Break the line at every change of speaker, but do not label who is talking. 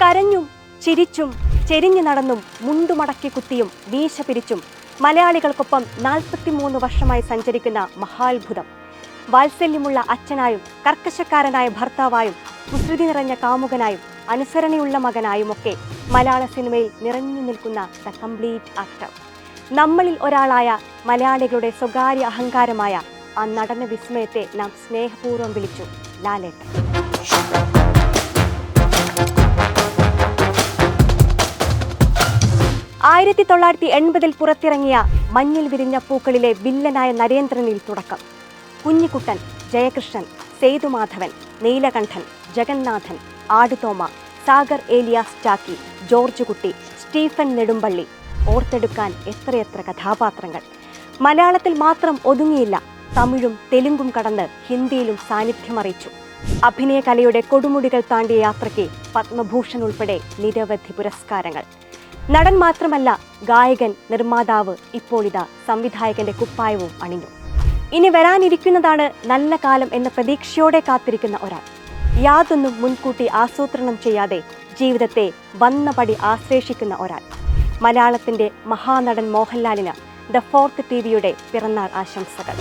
കരഞ്ഞും ചിരിച്ചും ചെരിഞ്ഞു നടന്നും മുണ്ടുമടക്കി കുത്തിയും വീശ പിരിച്ചും മലയാളികൾക്കൊപ്പം നാൽപ്പത്തിമൂന്ന് വർഷമായി സഞ്ചരിക്കുന്ന മഹാത്ഭുതം. വാത്സല്യമുള്ള അച്ഛനായും കർക്കശക്കാരനായ ഭർത്താവായും കുസൃതി നിറഞ്ഞ കാമുകനായും അനുസരണയുള്ള മകനായുമൊക്കെ മലയാള സിനിമയിൽ നിറഞ്ഞു നിൽക്കുന്ന ദ കംപ്ലീറ്റ് ആക്ടർ നമ്മളിൽ ഒരാളായ മലയാളികളുടെ സ്വകാര്യ അഹങ്കാരമായ ആ നടന വിസ്മയത്തെ നാം സ്നേഹപൂർവം വിളിച്ചു ലാലേട്ടൻ. ആയിരത്തി തൊള്ളായിരത്തി എൺപതിൽ പുറത്തിറങ്ങിയ മഞ്ഞിൽ വിരിഞ്ഞ പൂക്കളിലെ വില്ലനായ നരേന്ദ്രനിൽ തുടക്കം. Kunjikuttan Jayakrishnan Sethumadhavan Neelakandan Jagannathan Aadu Thoma Sagar alias Jacky Georgekutty Stephen Nedumpally. ഓർത്തെടുക്കാൻ എത്രയെത്ര കഥാപാത്രങ്ങൾ. മലയാളത്തിൽ മാത്രം ഒതുങ്ങിയില്ല തമിഴും തെലുങ്കും കടന്ന് ഹിന്ദിയിലും സാന്നിധ്യമറിയിച്ചു. അഭിനയ കലയുടെ കൊടുമുടികൾ താണ്ടിയ യാത്രയ്ക്ക് പത്മഭൂഷൺ ഉൾപ്പെടെ നിരവധി പുരസ്കാരങ്ങൾ. നടൻ മാത്രമല്ല ഗായകൻ നിർമ്മാതാവ് ഇപ്പോൾ ഇതാ സംവിധായകന്റെ കുപ്പായവും അണിഞ്ഞു. ഇനി വരാനിരിക്കുന്നതാണ് നല്ല കാലം എന്ന പ്രതീക്ഷയോടെ കാത്തിരിക്കുന്ന ഒരാൾ. യാതൊന്നും മുൻകൂട്ടി ആസൂത്രണം ചെയ്യാതെ ജീവിതത്തെ വന്നപടി ആശ്ലേഷിക്കുന്ന ഒരാൾ. മലയാളത്തിന്റെ മഹാനടൻ മോഹൻലാലിന് ദ ഫോർത്ത് ടി വിയുടെ പിറന്നാൾ ആശംസകൾ.